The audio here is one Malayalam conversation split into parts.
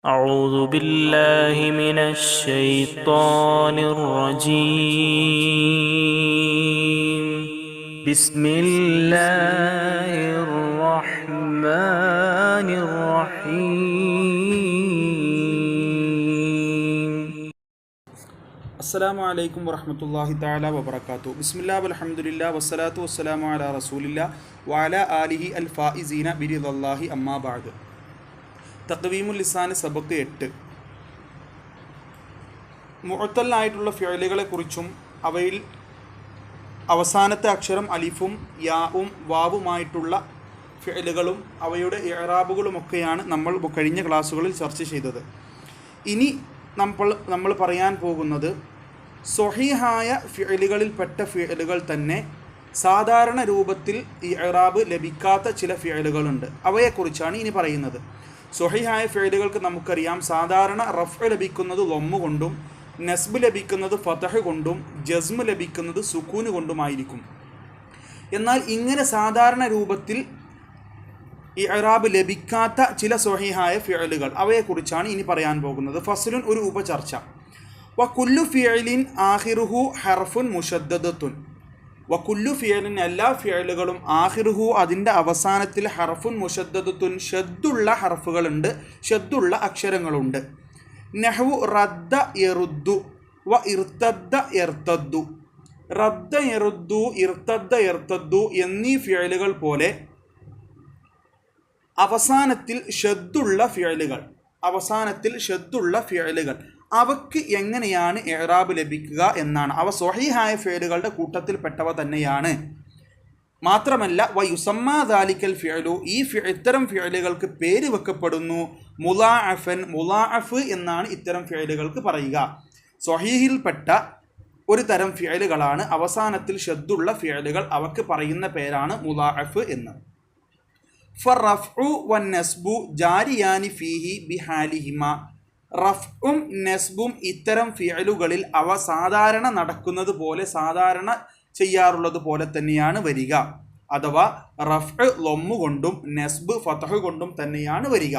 أعوذ بالله من الشيطان الرجيم. بسم الله الرحمن الرحيم. السلام عليكم ورحمة الله تعالى وبركاته. بسم الله والحمد لله والصلاة والسلام على رسول الله وعلى آله الفائزين برضا الله أما بعد. തഖ്വീമുൽ ലിസാൻ സബക്ക് എട്ട്. മുഴത്തല്ലായിട്ടുള്ള ഫിയലുകളെ കുറിച്ചും അവയിൽ അവസാനത്തെ അക്ഷരം അലിഫും യാവും വാവുമായിട്ടുള്ള ഫിയലുകളും അവയുടെ ഇറാബുകളുമൊക്കെയാണ് നമ്മൾ കഴിഞ്ഞ ക്ലാസ്സുകളിൽ ചർച്ച ചെയ്തത്. ഇനി നമ്മൾ നമ്മൾ പറയാൻ പോകുന്നത് സ്വഹീഹായ ഫിയലുകളിൽപ്പെട്ട ഫിയലുകൾ തന്നെ സാധാരണ രൂപത്തിൽ ഇറാബ് ലഭിക്കാത്ത ചില ഫിയലുകളുണ്ട് അവയെക്കുറിച്ചാണ് ഇനി പറയുന്നത്. സ്വഹീഹായ ഫേലുകൾക്ക് നമുക്കറിയാം സാധാരണ റഫ് ലഭിക്കുന്നത് ലൊമ്മ കൊണ്ടും നസ്ബ് ലഭിക്കുന്നത് ഫതഹ് കൊണ്ടും ജസ്മ് ലഭിക്കുന്നത് സുക്കൂന് കൊണ്ടുമായിരിക്കും. എന്നാൽ ഇങ്ങനെ സാധാരണ രൂപത്തിൽ ഇറാബ് ലഭിക്കാത്ത ചില സ്വഹീഹായ ഫിയലുകൾ അവയെക്കുറിച്ചാണ് ഇനി പറയാൻ പോകുന്നത്. ഫസലുൻ ഒരു ഉപചർച്ച. വ കുല്ലു ഫിയലിൻ ആഹിറുഹു ഹർഫുൻ മുഷദ്ദത്തുൻ വ ഫിയലിന് എല്ലാ ഫിയലുകളും ആഹിർഹു അതിന്റെ അവസാനത്തിൽ ഹർഫുൻ മുഷദ്ദത്തുൻ ഷദ്ദുള്ള ഹർഫുകളുണ്ട് ഷദ്ദുള്ള അക്ഷരങ്ങളുണ്ട്. നെഹ്വു റദ്ദ എറുദ്ദു വ ഇർത്തദ്ദ എർത്തദ്ദു. റദ്ദ എറുദ്ദു ഇർത്തദ്ദ എർത്തദ്ദു എന്നീ ഫിയലുകൾ പോലെ അവസാനത്തിൽ ഷദ്ദുള്ള ഫിയലുകൾ അവസാനത്തിൽ ഷദ്ദുള്ള ഫിയലുകൾ. അവക്ക് എങ്ങനെയാണ് എഹ്റാബ് ലഭിക്കുക എന്നാണ്. അവ സ്വഹീഹായ ഫേലുകളുടെ കൂട്ടത്തിൽപ്പെട്ടവ തന്നെയാണ്. മാത്രമല്ല വ യുസമ്മാ ദാലിക്കൽ ഫിയലു ഈ ഇത്തരം ഫിയലുകൾക്ക് പേര് വെക്കപ്പെടുന്നു. മുലാഅഫൻ മുലാഅഫ് എന്നാണ് ഇത്തരം ഫിയലുകൾക്ക് പറയുക. സ്വഹീഹിൽപ്പെട്ട ഒരു തരം ഫിയലുകളാണ് അവസാനത്തിൽ ഷദ്ദുള്ള ഫിയലുകൾ അവക്ക് പറയുന്ന പേരാണ് മുലാഅഫ് എന്ന്. ഫറഫ്ഉ വൻ നസ്ബു ജാരിയാനി ഫീഹി ബിഹാലിഹിമ. റഫ്ഉം നെസ്ബും ഇത്തരം ഫിയലുകളിൽ അവ സാധാരണ നടക്കുന്നത് പോലെ സാധാരണ ചെയ്യാറുള്ളത് പോലെ തന്നെയാണ് വരിക. അഥവാ റഫ് ലൊമ്മു കൊണ്ടും നെസ്ബ് ഫതഹ് കൊണ്ടും തന്നെയാണ് വരിക.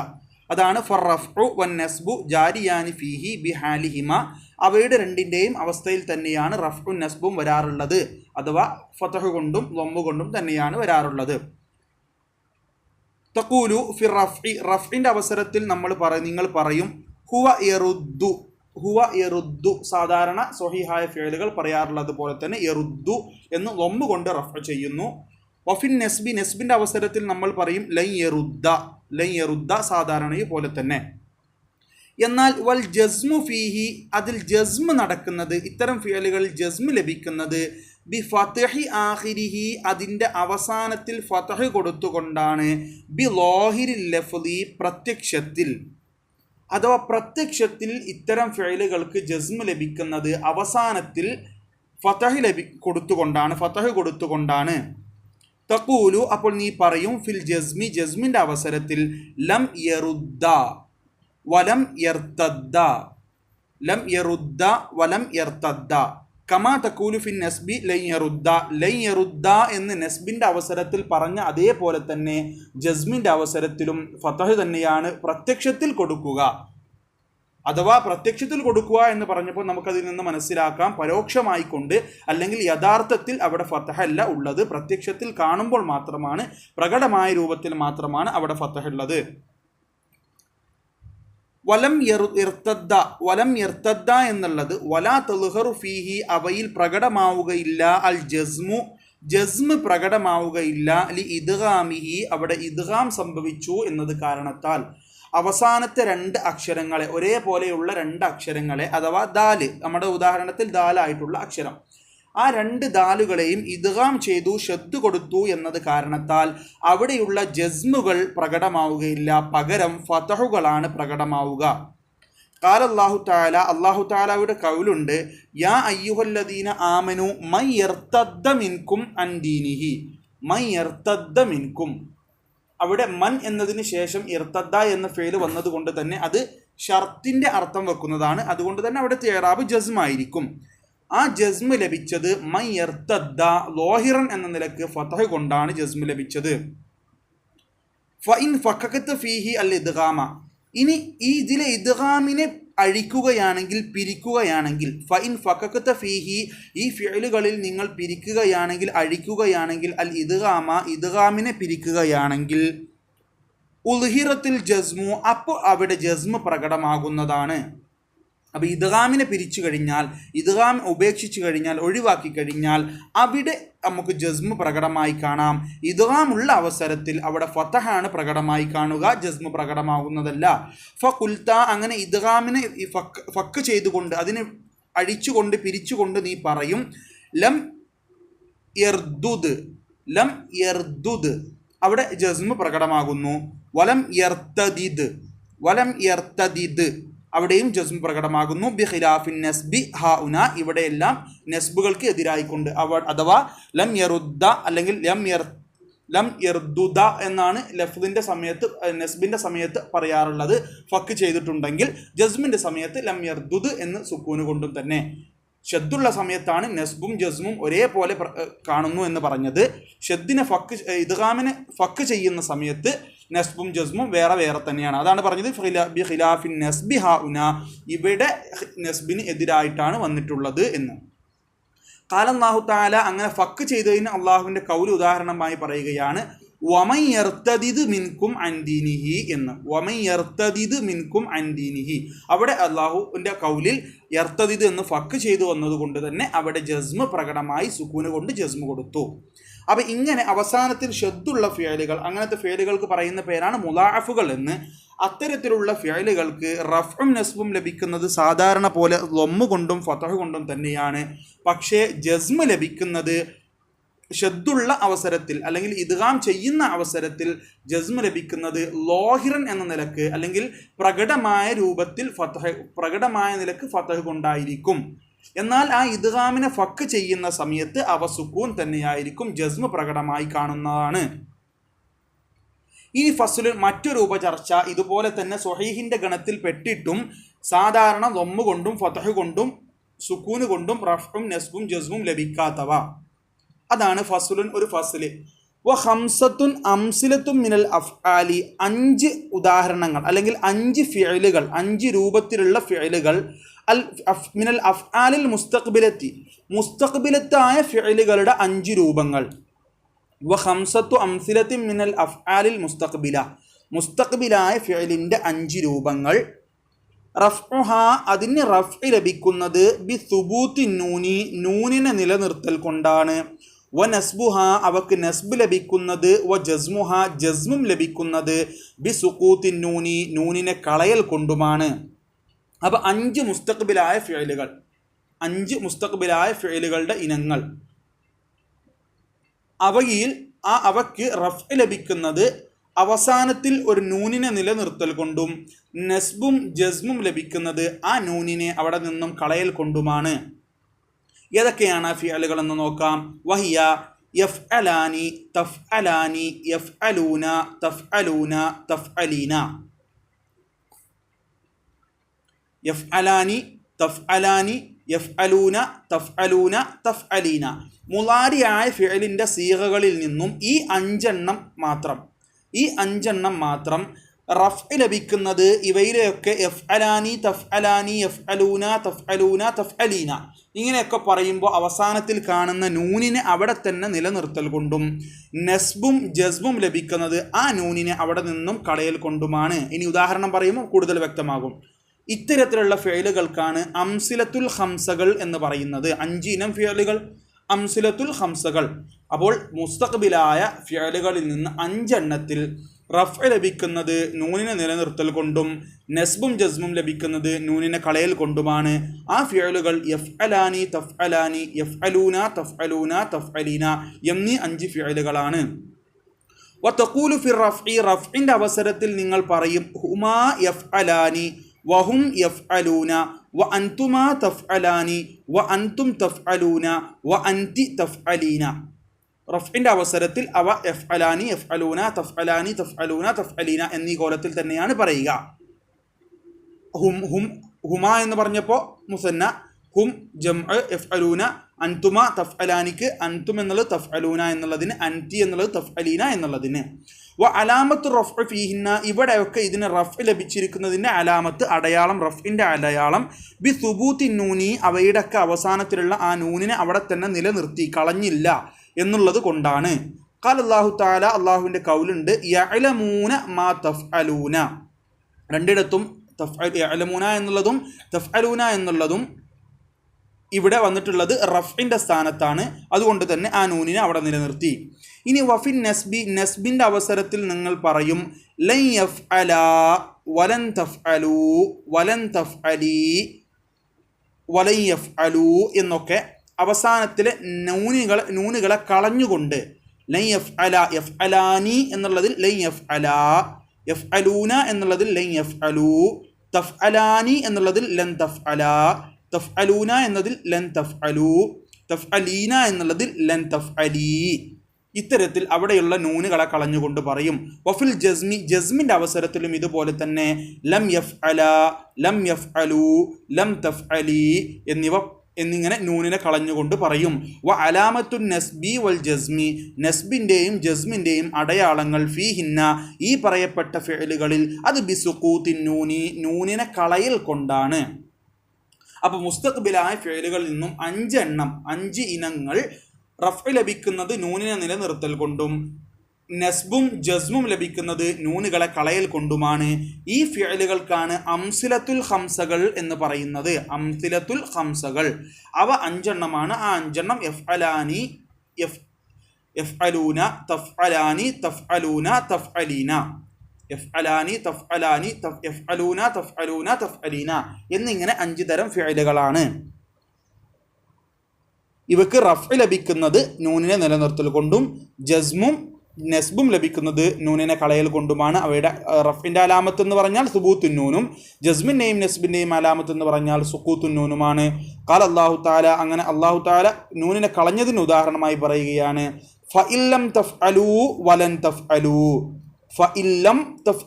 അതാണ് ഫർ റഫ്ഉ വൻ നെസ്ബു ജാരിയാനി ഫിഹി ബി ഹാലിഹിമ അവയുടെ രണ്ടിന്റെയും അവസ്ഥയിൽ തന്നെയാണ് റഫ്ഉം നെസ്ബും വരാറുള്ളത്. അഥവാ ഫതഹ് കൊണ്ടും ലൊമ്മു കൊണ്ടും തന്നെയാണ് വരാറുള്ളത്. തക്കൂലു ഫിർ റഫ്ഇ. റഫ്ഇന്റെ അവസരത്തിൽ നമ്മൾ പറ നിങ്ങൾ പറയും ഹുവ എറുദ്ദു ഹുവ എറുദ്ദു സാധാരണ സ്വഹിഹായ ഫേലുകൾ പറയാറുള്ളത് പോലെ തന്നെ എറുദ്ദു എന്ന് ലൊമ്പ് കൊണ്ട് റഫർ ചെയ്യുന്നു. വഫിൻ നെസ്ബി. നെസ്ബിന്റെ അവസരത്തിൽ നമ്മൾ പറയും ലൈ എറുദ്ദ ലൈ എറുദ്ദ സാധാരണയെ പോലെ തന്നെ. എന്നാൽ വൽ ജസ്മു ഫീഹി അതിൽ ജസ്മ് നടക്കുന്നത് ഇത്തരം ഫിയലുകളിൽ ജസ്മ് ലഭിക്കുന്നത് ബി ഫതഹി ആഹിരിഹി അതിന്റെ അവസാനത്തിൽ ഫതഹ് കൊടുത്തുകൊണ്ടാണ് ബി ലോഹിരി ലഫ്ലി പ്രത്യക്ഷത്തിൽ. അഥവാ പ്രത്യക്ഷത്തിൽ ഇത്തരം ഫെയിലുകൾക്ക് ജസ്മ് ലഭിക്കുന്നത് അവസാനത്തിൽ ഫതഹ് ലഭി കൊടുത്തുകൊണ്ടാണ് ഫതഹ് കൊടുത്തുകൊണ്ടാണ്. തക്കൂലു അപ്പോൾ നീ പറയും ഫിൽ ജസ്മി ജസ്മിന്റെ അവസരത്തിൽ ലം യറുദ്ദ വലം യർത്തദ്ദ ലം യറുദ്ദ വലം യർത്തദ്ദ. കമാ തക്കൂലുഫിൻ നസ്ബി ലൈയറുദ്ദ ലൈയറുദ്ദ എന്ന് നസ്ബിന്റെ അവസരത്തിൽ പറഞ്ഞ അതേപോലെ തന്നെ ജസ്മിന്റെ അവസരത്തിലും ഫതഹ് തന്നെയാണ് പ്രത്യക്ഷത്തിൽ കൊടുക്കുക. അഥവാ പ്രത്യക്ഷത്തിൽ കൊടുക്കുക എന്ന് പറഞ്ഞപ്പോൾ നമുക്കതിൽ നിന്ന് മനസ്സിലാക്കാം. പരോക്ഷമായി കൊണ്ട് അല്ലെങ്കിൽ യഥാർത്ഥത്തിൽ അവിടെ ഫത്തഹല്ല ഉള്ളത്. പ്രത്യക്ഷത്തിൽ കാണുമ്പോൾ മാത്രമാണ് പ്രകടമായ രൂപത്തിൽ മാത്രമാണ് അവിടെ ഫതഹുള്ളത് വലം ഇർത്തദ്ദ വലം ഇർത്തദ്ദ എന്നുള്ളത് വലാ തെളുഹറു ഫീഹി അവയിൽ പ്രകടമാവുകയില്ല. അൽ ജസ്മു ജസ്മ് പ്രകടമാവുകയില്ല. അലി ഇദ്ഹാമിഹി അവിടെ ഇദ്ഹാം സംഭവിച്ചു എന്നത് കാരണത്താൽ. അവസാനത്തെ രണ്ട് അക്ഷരങ്ങളെ ഒരേപോലെയുള്ള രണ്ട് അക്ഷരങ്ങളെ അഥവാ ദാൽ നമ്മുടെ ഉദാഹരണത്തിൽ ദാലായിട്ടുള്ള അക്ഷരം. ആ രണ്ട് ദാലുകളെയും ഇദ്ഗാം ചെയ്തു ശ്രദ്ധ കൊടുത്തു എന്നത് കാരണത്താൽ അവിടെയുള്ള ജസ്മുകൾ പ്രകടമാവുകയില്ല. പകരം ഫതഹുകളാണ് പ്രകടമാവുക. കാല അള്ളാഹു താല അള്ളാഹു താലയുടെ കൗലുണ്ട് യാ അയ്യുഹല്ലദീന ആമനു മൈ എർത്തദ്ദ മിൻകും അൻദീനിഹി മൈ എർത്തദ്ദ മിൻകും. അവിടെ മൻ എന്നതിന് ശേഷം ഇർത്തദ്ദ എന്ന ഫേൽ വന്നതുകൊണ്ട് തന്നെ അത് ഷർത്തിന്റെ അർത്ഥം വെക്കുന്നതാണ്. അതുകൊണ്ട് തന്നെ അവിടെ തേറാബ് ജസ്മായിരിക്കും. ആ ജസ്മ് ലഭിച്ചത് മൈ എർത്തദ്ദ ലോഹിറൻ എന്ന നിലയ്ക്ക് ഫതഹ് കൊണ്ടാണ് ജസ്മ് ലഭിച്ചത്. ഫീഹി അൽ ഇദ്ഗാമ ഇനി ഈ ഇതിലെ ഇദ്ഗാമിനെ അഴിക്കുകയാണെങ്കിൽ പിരിക്കുകയാണെങ്കിൽ ഫൈൻ ഫക്കത്ത് ഫീഹി ഈ ഫിയലുകളിൽ നിങ്ങൾ പിരിക്കുകയാണെങ്കിൽ അഴിക്കുകയാണെങ്കിൽ അൽ ഇദ്ഗാമ ഇദ്ഗാമിനെ പിരിക്കുകയാണെങ്കിൽ ഉൽഹിറത്തിൽ ജസ്മു അപ്പോൾ അവിടെ ജസ്മു പ്രകടമാകുന്നതാണ്. അപ്പോൾ ഇദ്ഗാമിനെ പിരിച്ചു കഴിഞ്ഞാൽ ഇദ്ഗാം ഉപേക്ഷിച്ചു കഴിഞ്ഞാൽ ഒഴിവാക്കി കഴിഞ്ഞാൽ അവിടെ നമുക്ക് ജസ്മു പ്രകടമായി കാണാം. ഇദ്ഗാം ഉള്ള അവസരത്തിൽ അവിടെ ഫതഹാണ് പ്രകടമായി കാണുക ജസ്മു പ്രകടമാകുന്നതല്ല ഫ അങ്ങനെ ഇദ്ഗാമിനെ ഫക്ക് ഫക്ക് ചെയ്തുകൊണ്ട് അതിനെ അഴിച്ചുകൊണ്ട് പിരിച്ചുകൊണ്ട് നീ പറയും ലം യർദുദ് ലം യർദുദ്. അവിടെ ജസ്മ് പ്രകടമാകുന്നു. വലം യർതദിദ് വലം യർത്തദിദ്. അവിടെയും ജസ്മു പ്രകടമാകുന്നു. ബി ഖിലാഫിൻ നസ്ബി ഹ ഉന. ഇവിടെയെല്ലാം നസ്ബുകൾക്ക് എതിരായിക്കൊണ്ട് അവ അഥവാ ലം യറുദ്ദ അല്ലെങ്കിൽ ലം യർ ലം യർദുദ എന്നാണ് ലഫ്ദിന്റെ സമയത്ത് നസ്ബിന്റെ സമയത്ത് പറയാറുള്ളത്. ഫക്ക് ചെയ്തിട്ടുണ്ടെങ്കിൽ ജസ്മിന്റെ സമയത്ത് ലം യർദുദ് എന്ന് സുക്കൂന് കൊണ്ടും തന്നെ. ഷെദ്ദുള്ള സമയത്താണ് നസ്ബും ജസ്മും ഒരേപോലെ കാണുന്നു എന്ന് പറഞ്ഞത്. ഷെദ്ദിനെ ഫക്ക് ഇദ്ഗാമിനെ ഫക്ക് ചെയ്യുന്ന സമയത്ത് നസ്ബും ജസ്മും വേറെ വേറെ തന്നെയാണ്. അതാണ് പറഞ്ഞത് ബി ഇവിടെ നസ്ബിന് എതിരായിട്ടാണ് വന്നിട്ടുള്ളത് എന്ന്. കാലന്നാഹു താല അങ്ങനെ ഫക്ക് ചെയ്തതിന് അള്ളാഹുവിന്റെ കൗൽ ഉദാഹരണമായി പറയുകയാണ് ഒമയർത്തതിത് മിൻകും അൻദീനിഹി എന്ന്. ഒമയർത്തതിത് മിൻകും അൻദീനിഹി അവിടെ അള്ളാഹുവിന്റെ കൗലിൽ എർത്തതിത് എന്ന് ഫക്ക് ചെയ്തു വന്നതുകൊണ്ട് തന്നെ അവിടെ ജസ്മ് പ്രകടമായി സുക്കൂന് കൊണ്ട് ജസ്മ് കൊടുത്തു. അപ്പം ഇങ്ങനെ അവസാനത്തിൽ ഷെദ്ദുള്ള ഫിയലുകൾ അങ്ങനത്തെ ഫിയലുകൾക്ക് പറയുന്ന പേരാണ് മുലാഫുകൾ എന്ന്. അത്തരത്തിലുള്ള ഫിയലുകൾക്ക് റഫും നസ്ബും ലഭിക്കുന്നത് സാധാരണ പോലെ ലൊമ്മ് കൊണ്ടും ഫതഹ് കൊണ്ടും തന്നെയാണ്. പക്ഷേ ജസ്മ് ലഭിക്കുന്നത് ഷെദ്ദുള്ള അവസരത്തിൽ അല്ലെങ്കിൽ ഇദ്ഗാം ചെയ്യുന്ന അവസരത്തിൽ ജസ്മ ലഭിക്കുന്നത് ലോഹിറൻ എന്ന നിലയ്ക്ക് അല്ലെങ്കിൽ പ്രകടമായ രൂപത്തിൽ ഫതഹ് പ്രകടമായ നിലയ്ക്ക് ഫതഹ് കൊണ്ടായിരിക്കും. എന്നാൽ ആ ഇദ്ഗാമിനെ ഫക്ക് ചെയ്യുന്ന സമയത്ത് അവ സുക്കൂൻ തന്നെയായിരിക്കും ജസ്മ് പ്രകടമായി കാണുന്നതാണ്. ഈ ഫസുലിൽ മറ്റൊരു ഉപചർച്ച ഇതുപോലെ തന്നെ സ്വഹീഹിന്റെ ഗണത്തിൽ പെട്ടിട്ടും സാധാരണ ലൊമ്മ കൊണ്ടും ഫതഹ് കൊണ്ടും സുക്കൂന് കൊണ്ടും റഫും നസ്ബും ജസ്മും ലഭിക്കാത്തവ. അതാണ് ഫസുലുൻ ഒരു ഫസിൽ. വ ഹംസത്തുൻ അംസിലത്തും മിനൽ അഫ്ആലി അഞ്ച് ഉദാഹരണങ്ങൾ അല്ലെങ്കിൽ അഞ്ച് ഫിയലുകൾ അഞ്ച് രൂപത്തിലുള്ള ഫിയലുകൾ അൽ മിനൽ അഫ്ആലിൽ മുസ്തഖ്ബിലത്തി മുസ്തഖ്ബിലത്തായ ഫിയലുകളുടെ അഞ്ച് രൂപങ്ങൾ. വ ഹംസത്തു അംസിലത്തി മിനൽ അഫ്ആലിൽ മുസ്തഖ്ബില. മുസ്തഖ്ബിലായ ഫിയലിന്റെ അഞ്ച് രൂപങ്ങൾ. റഫ്ഹ അതിന് റഫ് ലഭിക്കുന്നത് ബി സുബൂത്തി നൂനി നൂനിനെ നിലനിർത്തൽ കൊണ്ടാണ്. വ നസ്ബുഹ അവക്ക് നസ്ബ് ലഭിക്കുന്നത് വ ജസ്മുഹ ജസ്മും ലഭിക്കുന്നത് ബി സുക്കൂത്തി നൂനി നൂനിനെ കളയൽ കൊണ്ടുമാണ്. അപ്പോൾ അഞ്ച് മുസ്തഖബിലായ ഫിഴലുകൾ അഞ്ച് മുസ്തഖബിലായ ഫിഴലുകളുടെ ഇനങ്ങൾ. അവയിൽ ആ അവയ്ക്ക് റഫ് ലഭിക്കുന്നത് അവസാനത്തിൽ ഒരു നൂനിനെ നിലനിർത്തൽ കൊണ്ടും നസ്ബും ജസ്മും ലഭിക്കുന്നത് ആ നൂനിനെ അവിടെ നിന്നും കളയൽ കൊണ്ടുമാണ്. ഏതൊക്കെയാണ് ഫിയലുകൾ എന്ന് നോക്കാം. വഹിയ യഫ് അലാനി തഫ് അലാനി യഫ് അലൂന തഫ് അലൂന തഫ് അലീന യഫ് അലാനി തഫ് അലാനി യഫ് അലൂന തഫ് അലൂന തഫ് അലീന മുലാരിയായ ഫിഴലിന്റെ സീഹകളിൽ നിന്നും ഈ അഞ്ചെണ്ണം മാത്രം ഈ അഞ്ചെണ്ണം മാത്രം റഫ് ലഭിക്കുന്നത് ഇവയിലെയൊക്കെ എഫ് അലാനി തഫ് അലാനി എഫ് അലൂന തഫ് അലൂന തഫ് അലീന ഇങ്ങനെയൊക്കെ പറയുമ്പോൾ അവസാനത്തിൽ കാണുന്ന നൂനിനെ അവിടെ തന്നെ നിലനിർത്തൽ കൊണ്ടും നസ്ബും ജസ്ബും ലഭിക്കുന്നത് ആ നൂനിനെ അവിടെ നിന്നും കളയൽ കൊണ്ടുമാണ്. ഇനി ഉദാഹരണം പറയുമ്പോൾ കൂടുതൽ വ്യക്തമാകും. ഇത്തരത്തിലുള്ള ഫേലുകൾക്കാണ് അംസിലത്തുൽ ഹംസകൾ എന്ന് പറയുന്നത്. അഞ്ച് ഇനം ഫിയലുകൾ. അംസിലത്തുൽ ഹംസകൾ അപ്പോൾ മുസ്തഖബിലായ ഫേലുകളിൽ നിന്ന് അഞ്ചെണ്ണത്തിൽ റഫ് ലഭിക്കുന്നത് നൂനിനെ നിലനിർത്തൽ കൊണ്ടും നെസ്ബും ജസ്മും ലഭിക്കുന്നത് നൂനിനെ കളയൽ കൊണ്ടുമാണ്. ആ ഫിയലുകൾ എഫ് അലാനി തഫ് അലാനി എഫ് അലൂന തഫ് അലൂന തഫ് അലീന എന്നീ അഞ്ച് ഫിയലുകളാണ്. വത്തക്കൂലു ഫിർ ഈ റഫ്ഇന്റെ അവസരത്തിൽ നിങ്ങൾ പറയും ഹുമാ യഫ് അലാനി വഹും യഫ് അലൂന വ അൻതുമാ തഫ് അലാനി വ അൻതും തഫ് അലൂന വ അൻതി തഫ് അലീന റഫ്ഇന്റെ അവസരത്തിൽ അവ എഫ് അലാനി എഫ് അലൂന തഫ് അലാനി തഫ് അലൂന തഫ് അലീന എന്നീ കോലത്തിൽ തന്നെയാണ് പറയുക. ഹും ഹും ഹുമ എന്ന് പറഞ്ഞപ്പോൾ മുസന്ന ഹും ജം എഫ് അലൂന അൻതുമ തഫ് അലാനിക്ക് അൻതും എന്നുള്ളത് തഫ് അലൂന എന്നുള്ളതിന് അൻതി എന്നുള്ളത് തഫ് അലീന എന്നുള്ളതിന്. വ അലാമത്ത് റഫ് ഫീഹിന്ന ഇവിടെയൊക്കെ ഇതിന് റഫ് ലഭിച്ചിരിക്കുന്നതിന്റെ അലാമത്ത് അടയാളം റഫിന്റെ അടയാളം. ബി സുബൂത്തി നൂനി അവയുടെയൊക്കെ അവസാനത്തിലുള്ള ആ നൂനിനെ അവിടെ തന്നെ നിലനിർത്തി കളഞ്ഞില്ല എന്നുള്ളത് കൊണ്ടാണ്. കാൽ അള്ളാഹു താല അള്ളാഹുവിന്റെ കൗലുണ്ട് യലമൂന മാ തഫ് അലൂന രണ്ടിടത്തും തഫ് അലമൂന എന്നുള്ളതും തഫ് അലൂന എന്നുള്ളതും ഇവിടെ വന്നിട്ടുള്ളത് റഫിന്റെ സ്ഥാനത്താണ്. അതുകൊണ്ട് തന്നെ ആ നൂനിനെ അവിടെ നിലനിർത്തി. ഇനി വഫിൻ നസ്ബി നസ്ബിന്റെ അവസരത്തിൽ നിങ്ങൾ പറയും ലൈ യഫ് അല വലൻ തഫ് അലു വലൻ തഫ് അലി വലൈ യഫ് അലു എന്നൊക്കെ അവസാനത്തിലെ നൂനുകൾ നൂനുകളെ കളഞ്ഞുകൊണ്ട് ലൈ യഫ് അല യഫ് അലാനി എന്നുള്ളതിൽ ലൈ യഫ് അല യഫ് അലൂന എന്നുള്ളതിൽ ലൈ യഫ് അലു തഫ് അലാനി എന്നുള്ളതിൽ ലൻ തഫ് അല തഫ് അലൂന എന്നതിൽ ലൻ തഫ് അലു തഫ് അലീന എന്നുള്ളതിൽ ലൻ തഫ് അലീ ഇത്തരത്തിൽ അവിടെയുള്ള നൂനുകളെ കളഞ്ഞുകൊണ്ട് പറയും. വഫിൽ ജസ്മി ജസ്മിന്റെ അവസരത്തിലും ഇതുപോലെ തന്നെ ലം യഫ് അല ലം യഫ് അലു ലം തഫ് അലി എന്നിവ എന്നിങ്ങനെ നൂനിനെ കളഞ്ഞുകൊണ്ട് പറയും. വ അലാമത്തു നസ്ബി വൽ ജസ്മി നസ്ബിന്റെയും ജസ്മിന്റെയും അടയാളങ്ങൾ ഫീ ഹിന്ന ഈ പറയപ്പെട്ട ഫെലുകളിൽ അത് ബിസുക്കൂത്തിൻ നൂനി നൂനിനെ കളയൽ കൊണ്ടാണ്. അപ്പോൾ മുസ്തഖ്ബിലായ ഫേലുകളിൽ നിന്നും അഞ്ച് അഞ്ചെണ്ണം അഞ്ച് ഇനങ്ങൾ റഫ് ലഭിക്കുന്നത് നൂനിനെ നിലനിർത്തൽ കൊണ്ടും നസ്ബും ജസ്മും ലഭിക്കുന്നത് നൂനുകളെ കളയൽ കൊണ്ടുമാണ്. ഈ ഫിയലുകൾക്കാണ് അംസിലത്തുൽ ഹംസകൾ എന്ന് പറയുന്നത്. അംസിലത്തുൽ ഹംസകൾ അവ അഞ്ചെണ്ണമാണ്. ആ അഞ്ചെണ്ണം എഫ് അലാനി എഫ് എഫ് അലൂന തഫ് അലാനി തഫ് അലൂന തഫ് അലീന എഫ് അലാനി തഫ് അലാനി തഫ് എന്നിങ്ങനെ അഞ്ച് തരം ഫിഴലുകളാണ് ഇവക്ക് റഫ് ലഭിക്കുന്നത് നൂനിനെ നിലനിർത്തൽ കൊണ്ടും ജസ്മും നെസ്ബും ലഭിക്കുന്നത് നൂനിനെ കളയൽ കൊണ്ടുമാണ്. അവയുടെ റഫിന്റെ അലാമത്ത് എന്ന് പറഞ്ഞാൽ സുബൂത്തു നൂനും ജസ്മിന്റെയും നെസ്ബിന്റെയും അലാമത്ത് എന്ന് പറഞ്ഞാൽ സുക്കൂത്തു നൂനുമാണ്. കാൽ അള്ളാഹു താല അങ്ങനെ അള്ളാഹു താല നൂനിനെ കളഞ്ഞതിന് ഉദാഹരണമായി പറയുകയാണ് ഫ ഇല്ലം തഫ് അലൂ വലൻ തഫ് അലൂ ഫ ഇല്ലം തഫ്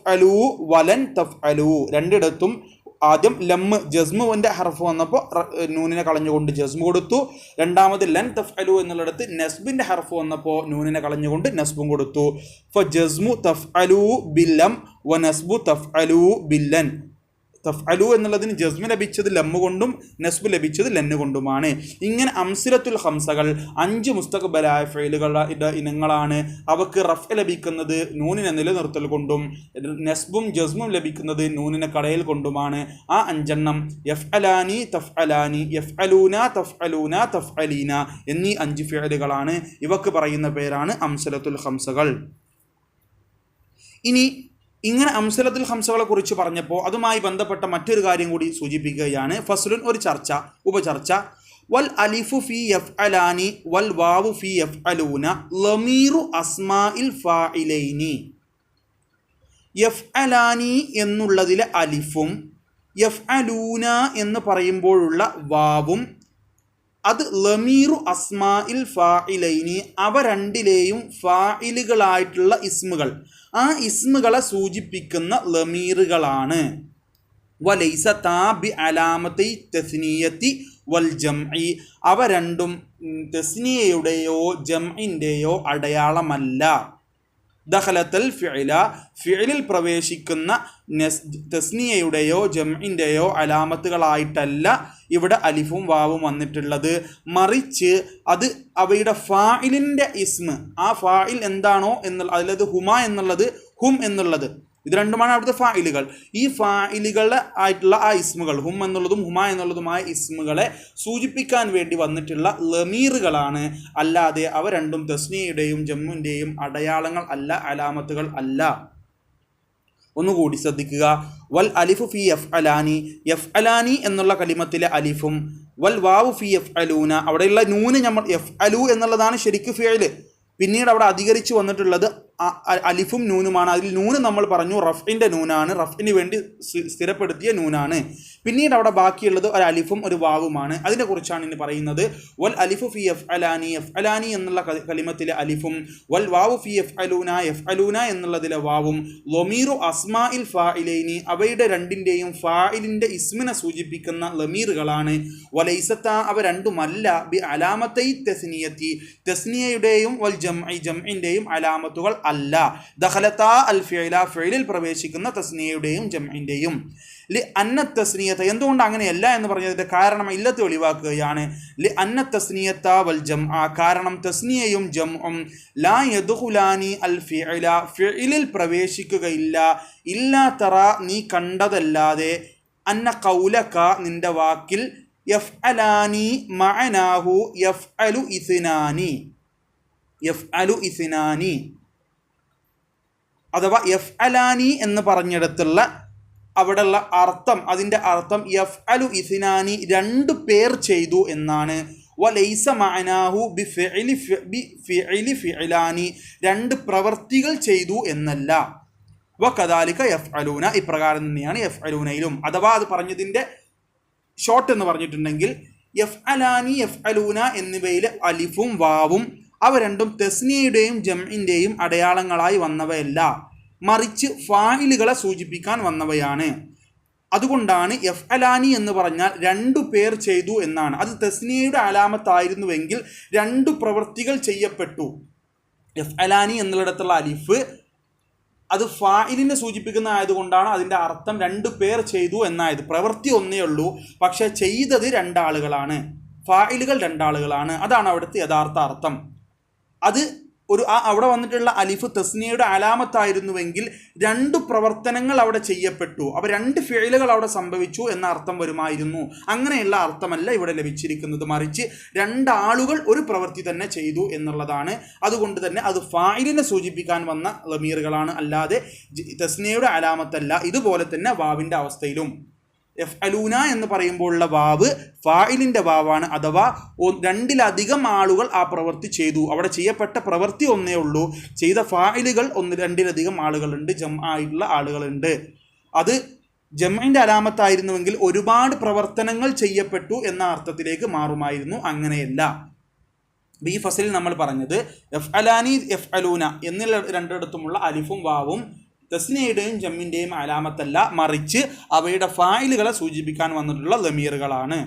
വലൻ തഫ് രണ്ടിടത്തും ആദ്യം ലമ്മ് ജസ്മുവിന്റെ ഹർഫ് വന്നപ്പോൾ നൂനിനെ കളഞ്ഞുകൊണ്ട് ജസ്മു കൊടുത്തു. രണ്ടാമത് ലൻ തഫ് അലു എന്നുള്ളിടത്ത് നസ്ബിന്റെ ഹർഫ് വന്നപ്പോൾ നൂനിനെ കളഞ്ഞുകൊണ്ട് നസ്ബും കൊടുത്തു. ഫ ജസ്മു തഫ് അലു ബില്ലം വ നസ്ബു തഫ് അലു ബില്ലൻ. തഫ് അലു എന്നുള്ളതിന് ജസ്മു ലഭിച്ചത് ലമ്മു കൊണ്ടും നസ്ബ് ലഭിച്ചത് ലന്ന് കൊണ്ടുമാണ്. ഇങ്ങനെ അംസിലത്തുൽ ഹംസകൾ അഞ്ച് മുസ്തഖബലായ ഫെയിലുകളുടെ ഇനങ്ങളാണ്. അവക്ക് റഫ് ലഭിക്കുന്നത് നൂനിനെ നിലനിർത്തൽ കൊണ്ടും നസ്ബും ജസ്മും ലഭിക്കുന്നത് നൂനിനെ കടയിൽ കൊണ്ടുമാണ്. ആ അഞ്ചെണ്ണം എഫ് അലാനി തഫ് അലാനി എഫ് അലൂന തഫ് അലൂന തഫ് അലീന എന്നീ അഞ്ച് ഫെയിലുകളാണ്. ഇവക്ക് പറയുന്ന പേരാണ് അംസലത്തുൽ ഹംസകൾ ഇനി ഇങ്ങനെ അംസലത്തുൽ ഹംസകളെ കുറിച്ച് പറഞ്ഞപ്പോൾ അതുമായി ബന്ധപ്പെട്ട മറ്റൊരു കാര്യം കൂടി സൂചിപ്പിക്കുകയാണ്. ഫസ്ലുൻ ഒരു ചർച്ച ഉപചർച്ച. വൽ അലിഫു ഫി എഫ് അലാനി വൽ വാവു ഫി എഫ് അലൂന ലമീറു അസ്മാഇൽ ഫാഇലൈനി. എഫ് അലാനി എന്നുള്ളതിലെ അലിഫും എഫ് അലൂന എന്ന് പറയുമ്പോഴുള്ള വാവും അത് ലമീറു അസ്മാഇൽ ഫാഇലൈനി. അവ രണ്ടിലെയും ഫായിലുകളായിട്ടുള്ള ഇസ്മുകൾ. ആ ഇസ്മുകളെ സൂചിപ്പിക്കുന്ന ലമീറുകളാണ്. വലൈസ താബി അലാമത്തി വൽ ജംഇ. അവ രണ്ടും തെസ്നിയയുടെയോ ജംഇന്റെയോ അടയാളമല്ല. ദഖലത്തൽ ഫിഇല ഫിഇലിൽ പ്രവേശിക്കുന്ന തസ്നിയയുടെയോ ജംഇന്റെയോ അലാമത്തുകളായിട്ടല്ല ഇവിടെ അലിഫും വാവും വന്നിട്ടുള്ളത്. മറിച്ച് അത് അവയുടെ ഫായിലിന്റെ ഇസ്മ്. ആ ഫായിൽ എന്താണോ എന്നുള്ള അതിലത് ഹുമ എന്നുള്ളത് ഹും എന്നുള്ളത്. ഇത് രണ്ടുമാണ് അവിടുത്തെ ഫായിലുകൾ ഈ ഫായിലുകൾ ആയിട്ടുള്ള ആ ഇസ്മുകൾ ഹും എന്നുള്ളതും ഹുമ എന്നുള്ളതുമായ ഇസ്മുകളെ സൂചിപ്പിക്കാൻ വേണ്ടി വന്നിട്ടുള്ള ലമീറുകളാണ്. അല്ലാതെ അവ രണ്ടും തസ്നിയുടെയും ജമ്മുവിന്റെയും അടയാളങ്ങൾ അല്ല അലാമത്തുകൾ അല്ല. ഒന്നുകൂടി ശ്രദ്ധിക്കുക. വൽ അലിഫ് ഫി എഫ് അലാനി എഫ് അലാനി എന്നുള്ള കലിമത്തിലെ അലിഫും വൽ വാവു ഫി എഫ് അലൂന അവിടെയുള്ള നൂന് നമ്മൾ എഫ് അലു എന്നുള്ളതാണ് ശരിക്കും ഫിയൽ പിന്നീട് അവിടെ അധികരിച്ച് വന്നിട്ടുള്ളത് അലിഫും നൂനുമാണ്. അതിൽ നൂന് നമ്മൾ പറഞ്ഞു റഫിന്റെ നൂനാണ്. റഫിന് വേണ്ടി സ്ഥിരപ്പെടുത്തിയ നൂനാണ്. പിന്നീട് അവിടെ ബാക്കിയുള്ളത് ഒരു അലിഫും ഒരു വാവുമാണ്. അതിനെക്കുറിച്ചാണ് ഇനി പറയുന്നത്. വൽ അലിഫു ഫി എഫ് അലാനി എഫ് അലാനി എന്നുള്ള കലിമത്തിലെ അലിഫും വൽ വാവു ഫി എഫ് അലൂന എഫ് അലൂന എന്നുള്ളതിലെ വാവും ലൊമീറു അസ്മാ ഇൽ ഫായിലൈനി അവയുടെ രണ്ടിന്റെയും ഫായിലിന്റെ ഇസ്മിനെ സൂചിപ്പിക്കുന്ന ലമീറുകളാണ്. വലൈസത്ത അവ രണ്ടുമല്ല ബി അലാമത്തൈ തെസ്നിയത്തി. തെസ്നിയയുടെയും വൽ ജംഇ ജംഇന്റെയും അലാമത്തുകൾ അല്ല. ദഖലത്ത അൽ ഫിഅല ഫിഅലിൽ പ്രവേശിക്കുന്ന തസ്നിയയുടെയും ജംഇന്റെയും ലി അന്ന തസ്നിയത്ത എന്തുകൊണ്ട് അങ്ങനെയല്ല എന്ന് പറഞ്ഞതിന്റെ കാരണം ഇല്ലത്ത് ഒഴിവാക്കുകയാണ് ലി അന്ന തസ്നിയത്ത വൽ ജം ആ കാരണം തസ്നിയയും ജംഉം ലാ യദുഹുലാനി അൽ ഫിഅല ഫിഅലിൽ പ്രവേശിക്കുകയില്ല. ഇല്ലാ തറ നീ കണ്ടതല്ലാതെ അന്ന കൗലക്ക നിന്റെ വാക്കിൽ യഫ് അലാനി മഅനാഹു യഫ് അലു ഇസിനാനി. യഫ് അലു ഇസ്നാനി. അഥവാ എഫ് അലാനി എന്ന് പറഞ്ഞിടത്തുള്ള അവിടെയുള്ള അർത്ഥം അതിന്റെ അർത്ഥം എഫ് അലു ഇസിനാനി രണ്ട് പേർ ചെയ്തു എന്നാണ്. ബി രണ്ട് പ്രവർത്തികൾ ചെയ്തു എന്നല്ല. വ കദാലിക എഫ് അലൂന ഇപ്രകാരം തന്നെയാണ് എഫ് അലൂനയിലും അഥവാ അത് പറഞ്ഞതിന്റെ ഷോർട്ട് എന്ന് പറഞ്ഞിട്ടുണ്ടെങ്കിൽ എഫ് അലാനി എഫ് അലൂന എന്നിവയിലെ അലിഫും വാവും അവ രണ്ടും തെസ്നിയയുടെയും ജംഇന്റെയും അടയാളങ്ങളായി വന്നവയല്ല. മറിച്ച് ഫായിലുകളെ സൂചിപ്പിക്കാൻ വന്നവയാണ്. അതുകൊണ്ടാണ് എഫ് അലാനി എന്ന് പറഞ്ഞാൽ രണ്ടു പേർ ചെയ്തു എന്നാണ്. അത് തെസ്നിയയുടെ അലാമത്തായിരുന്നുവെങ്കിൽ രണ്ടു പ്രവൃത്തികൾ ചെയ്യപ്പെട്ടു. എഫ് അലാനി എന്നുള്ളിടത്തുള്ള അലിഫ് അത് ഫായിലിനെ സൂചിപ്പിക്കുന്ന ആയതുകൊണ്ടാണ് അതിന്റെ അർത്ഥം രണ്ടു പേർ ചെയ്തു എന്നായത്. പ്രവൃത്തി ഒന്നേ ഉള്ളൂ പക്ഷേ ചെയ്തത് രണ്ടാളുകളാണ്. ഫായിലുകൾ രണ്ടാളുകളാണ്. അതാണ് അവിടുത്തെ യഥാർത്ഥ അർത്ഥം. അത് ഒരു ആ അവിടെ വന്നിട്ടുള്ള അലിഫ് തസ്നിയുടെ അലാമത്തായിരുന്നുവെങ്കിൽ രണ്ട് പ്രവർത്തനങ്ങൾ അവിടെ ചെയ്യപ്പെട്ടു. അവ രണ്ട് ഫേലുകൾ അവിടെ സംഭവിച്ചു എന്ന അർത്ഥം വരുമായിരുന്നു. അങ്ങനെയുള്ള അർത്ഥമല്ല ഇവിടെ ലഭിച്ചിരിക്കുന്നത്. മറിച്ച് രണ്ടാളുകൾ ഒരു പ്രവൃത്തി തന്നെ ചെയ്തു എന്നുള്ളതാണ്. അതുകൊണ്ട് തന്നെ അത് ഫായിലിനെ സൂചിപ്പിക്കാൻ വന്ന ലമീറുകളാണ് അല്ലാതെ തസ്നിയുടെ അലാമത്തല്ല. ഇതുപോലെ തന്നെ വാവിന്റെ അവസ്ഥയിലും. എഫ് അലൂന എന്ന് പറയുമ്പോഴുള്ള വാവ് ഫായിലിന്റെ വാവാണ്. അഥവാ രണ്ടിലധികം ആളുകൾ ആ പ്രവൃത്തി ചെയ്തു. അവിടെ ചെയ്യപ്പെട്ട പ്രവൃത്തി ഒന്നേ ഉള്ളൂ. ചെയ്ത ഫായിലുകൾ ഒന്ന് രണ്ടിലധികം ആളുകളുണ്ട്. ജം ആയിട്ടുള്ള ആളുകളുണ്ട്. അത് ജമ്മിന്റെ അലാമത്തായിരുന്നുവെങ്കിൽ ഒരുപാട് പ്രവർത്തനങ്ങൾ ചെയ്യപ്പെട്ടു എന്ന അർത്ഥത്തിലേക്ക് മാറുമായിരുന്നു. അങ്ങനെയല്ല. ബി ഫസലിൽ നമ്മൾ പറഞ്ഞത് എഫ് അലാനി എഫ് അലൂന എന്നുള്ള രണ്ടിടത്തുമുള്ള അലിഫും വാവും തസ്നയുടെയും ജമ്മിന്റെയും അലാമത്തല്ല മറിച്ച് അവയുടെ ഫായിലുകളെ സൂചിപ്പിക്കാൻ വന്നിട്ടുള്ള ലമീറുകളാണ്